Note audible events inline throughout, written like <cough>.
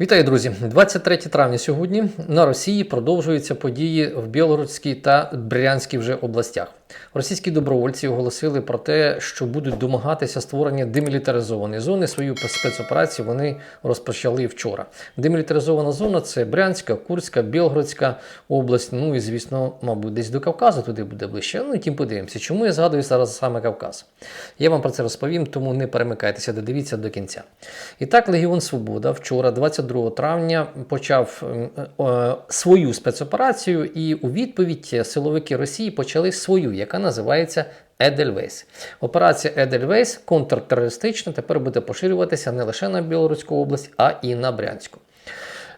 Вітаю, друзі! 23 травня сьогодні на Росії продовжуються події в Білоруській та Брянській вже областях. Російські добровольці оголосили про те, що будуть домагатися створення демілітаризованої зони. Свою спецоперацію вони розпочали вчора. Демілітаризована зона це Брянська, Курська, Білгородська область. Ну і звісно, мабуть, десь до Кавказу туди буде ближче. Ну і тим подивимося, чому я згадую зараз саме Кавказ. Я вам про це розповім, тому не перемикайтеся, додивіться до кінця. І так, Легіон Свобода вчора, 22 травня, почав е, е, свою спецоперацію, і у відповідь силовики Росії почали свою, яка називається Едельвейс. Операція Едельвейс контртерористична тепер буде поширюватися не лише на Білоруську область, а і на Брянську.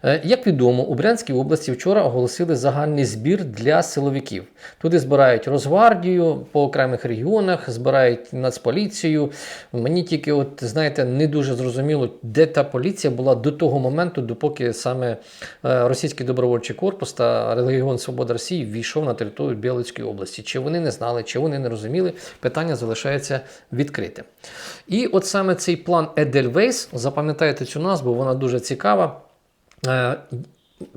Е, Як відомо, у Брянській області вчора оголосили загальний збір для силовиків. Туди збирають Росгвардію по окремих регіонах, збирають Нацполіцію. Мені тільки, от знаєте, не дуже зрозуміло, де та поліція була до того моменту, допоки саме е, російський добровольчий корпус та Легіон Свобода Росії ввійшов на територію Білоцької області. Чи вони не знали, чи вони не розуміли, питання залишається відкритим. І от саме цей план Едельвейс, запам'ятайте цю назву, вона дуже цікава. Е,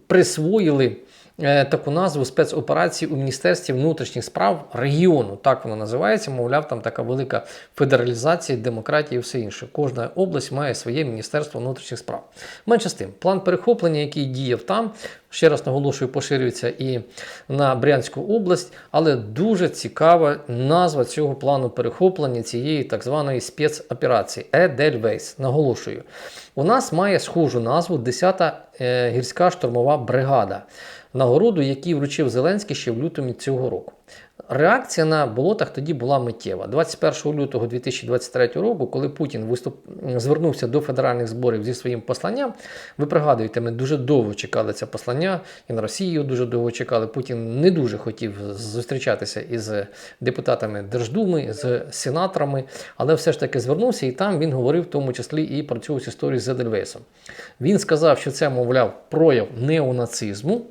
присвоїли таку назву спецоперації у Міністерстві внутрішніх справ регіону. Так вона називається. Мовляв, там така велика федералізація, демократія і все інше. Кожна область має своє Міністерство внутрішніх справ. Менше з тим, план перехоплення, який діяв там, ще раз наголошую, поширюється і на Брянську область, але дуже цікава назва цього плану перехоплення цієї так званої спецоперації Едельвейс. Наголошую. У нас має схожу назву 10-та е, гірська штурмова бригада, нагороду, який вручив Зеленський ще в лютому цього року. Реакція на болотах тоді була миттєва. 21 лютого 2023 року, коли Путін виступ... звернувся до федеральних зборів зі своїм посланням, ви пригадуєте, ми дуже довго чекали це послання, і на його дуже довго чекали. Путін не дуже хотів зустрічатися із депутатами Держдуми, з сенаторами, але все ж таки звернувся, і там він говорив в тому числі і про цю історію з Едельвейсом. Він сказав, що це, мовляв, прояв неонацизму.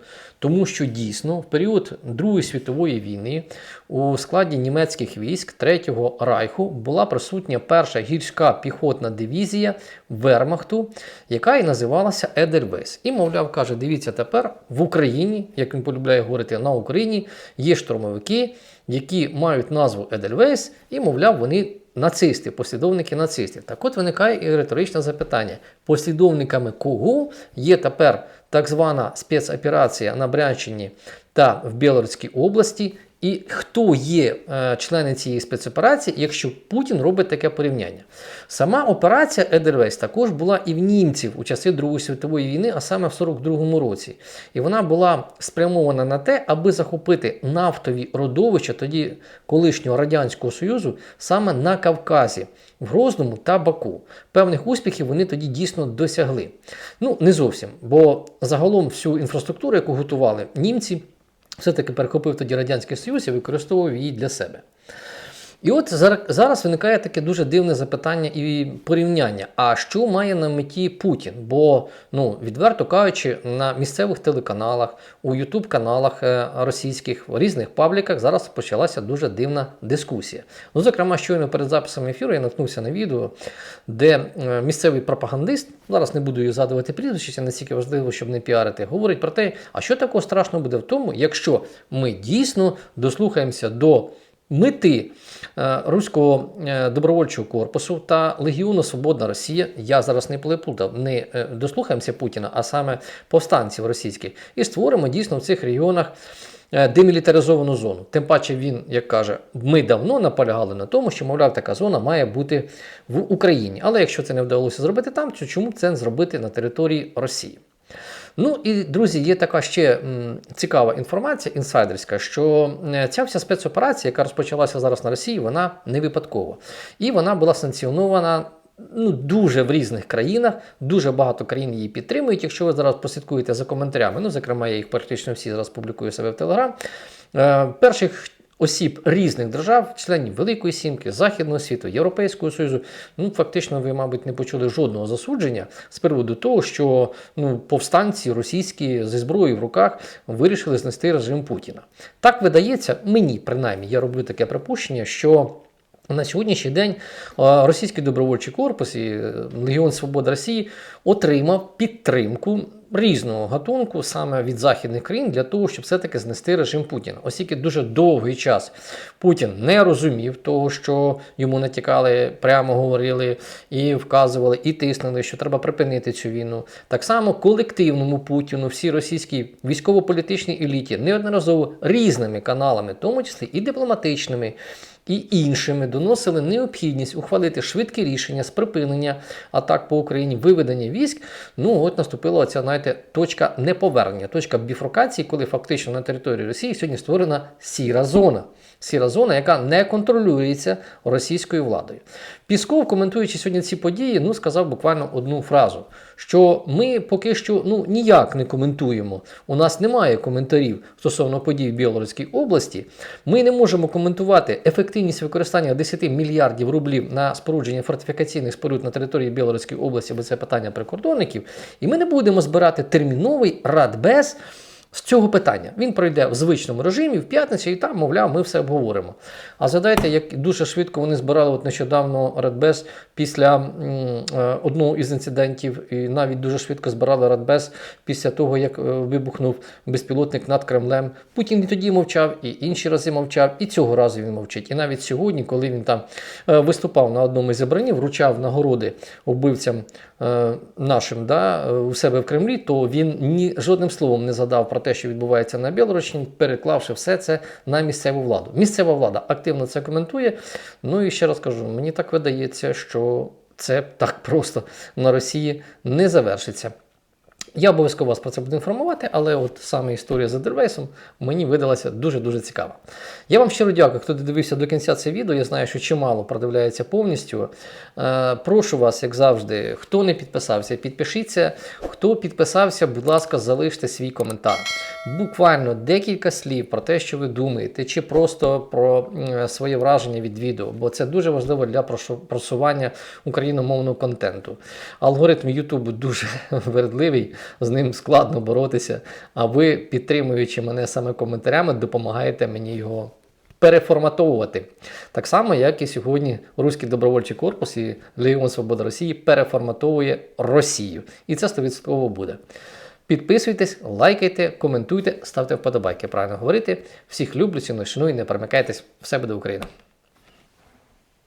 Тому що дійсно в період Другої світової війни у складі німецьких військ Третього Райху була присутня перша гірська піхотна дивізія Вермахту, яка і називалася Едельвейс. І, мовляв, каже: дивіться, тепер в Україні, як він полюбляє говорити, на Україні є штурмовики, які мають назву Едельвейс, і, мовляв, вони. Нацисти, послідовники нацистів. Так от виникає і риторичне запитання: послідовниками кого є тепер так звана спецоперація на Брянщині та в Білоруській області, і хто є е, члени цієї спецоперації, якщо Путін робить таке порівняння? Сама операція Едельвейс також була і в німців у часи Другої світової війни, а саме в 42-му році. І вона була спрямована на те, аби захопити нафтові родовища тоді колишнього Радянського Союзу саме на Кавказі, в Грозному та Баку. Певних успіхів вони тоді дійсно досягли. Ну, не зовсім, бо загалом всю інфраструктуру, яку готували німці, все-таки перехопив тоді Радянський Союз і використовував її для себе. І от зараз виникає таке дуже дивне запитання і порівняння. А що має на меті Путін? Бо, ну, відверто кажучи, на місцевих телеканалах, у Ютуб-каналах е, російських, в різних пабліках зараз почалася дуже дивна дискусія. Ну, зокрема, щойно перед записом ефіру я наткнувся на відео, де е, місцевий пропагандист, зараз не буду її згадувати прізвище, це настільки важливо, щоб не піарити, говорить про те, а що такого страшного буде в тому, якщо ми дійсно дослухаємося до мети е, Руського е, добровольчого корпусу та Легіону Свободна Росія. Я зараз не переплутав, не е, дослухаємося Путіна, а саме повстанців російських, і створимо дійсно в цих регіонах. Демілітаризовану зону. Тим паче він, як каже, ми давно наполягали на тому, що, мовляв, така зона має бути в Україні. Але якщо це не вдалося зробити там, то чому це зробити на території Росії? Ну і друзі, є така ще цікава інформація, інсайдерська, що ця вся спецоперація, яка розпочалася зараз на Росії, вона не випадкова. І вона була санкціонована. Ну, дуже в різних країнах, дуже багато країн її підтримують. Якщо ви зараз прослідкуєте за коментарями, ну, зокрема, я їх практично всі зараз публікую себе в Телеграм. Е, перших осіб різних держав, членів Великої Сімки, Західного світу, Європейського Союзу, ну фактично, ви, мабуть, не почули жодного засудження з приводу того, що ну, повстанці російські зі зброєю в руках вирішили знести режим Путіна. Так видається, мені принаймні, я роблю таке припущення, що. На сьогоднішній день російський добровольчий корпус і е, Легіон Свободи Росії отримав підтримку різного гатунку саме від західних країн для того, щоб все-таки знести режим Путіна. Оскільки дуже довгий час Путін не розумів того, що йому натякали, прямо говорили і вказували, і тиснули, що треба припинити цю війну. Так само колективному Путіну, всій російській військово-політичній еліті неодноразово різними каналами, в тому числі і дипломатичними і іншими доносили необхідність ухвалити швидкі рішення з припинення атак по Україні, виведення військ. Ну от наступила оця, знаєте, точка неповернення, точка біфрокації, коли фактично на території Росії сьогодні створена сіра зона. Сіра зона, яка не контролюється російською владою. Пісков, коментуючи сьогодні ці події, ну сказав буквально одну фразу: що ми поки що ну ніяк не коментуємо. У нас немає коментарів стосовно подій в Білоруській області. Ми не можемо коментувати ефективність використання 10 мільярдів рублів на спорудження фортифікаційних споруд на території Білоруської області, бо це питання прикордонників. І ми не будемо збирати терміновий радбез. З цього питання він пройде в звичному режимі в п'ятницю, і там, мовляв, ми все обговоримо. А згадайте, як дуже швидко вони збирали от нещодавно Радбез після м, е, одного із інцидентів, і навіть дуже швидко збирали Радбез після того, як е, вибухнув безпілотник над Кремлем. Путін і тоді мовчав, і інші рази мовчав, і цього разу він мовчить. І навіть сьогодні, коли він там е, виступав на одному із зібранів, вручав нагороди вбивцям е, нашим да, е, у себе в Кремлі, то він ні жодним словом не задав про те, що відбувається на Білорусі, переклавши все це на місцеву владу. Місцева влада активно це коментує. Ну і ще раз кажу, мені так видається, що це так просто на Росії не завершиться. Я обов'язково вас про це буду інформувати, але от саме історія з Едервейсом мені видалася дуже-дуже цікава. Я вам щиро дякую, хто додивився до кінця це відео. Я знаю, що чимало продивляється повністю. Е, прошу вас, як завжди, хто не підписався, підпишіться. Хто підписався, будь ласка, залиште свій коментар. Буквально декілька слів про те, що ви думаєте, чи просто про своє враження від відео, бо це дуже важливо для просування україномовного контенту. Алгоритм YouTube дуже <laughs> вередливий, з ним складно боротися. А ви, підтримуючи мене саме коментарями, допомагаєте мені його переформатовувати. Так само, як і сьогодні Руський добровольчий корпус і Легіон Свобода Росії переформатовує Росію. І це 100% буде. Підписуйтесь, лайкайте, коментуйте, ставте вподобайки. Правильно говорити. Всіх люблю, ціную, шаную, не перемикайтесь. Все буде Україна!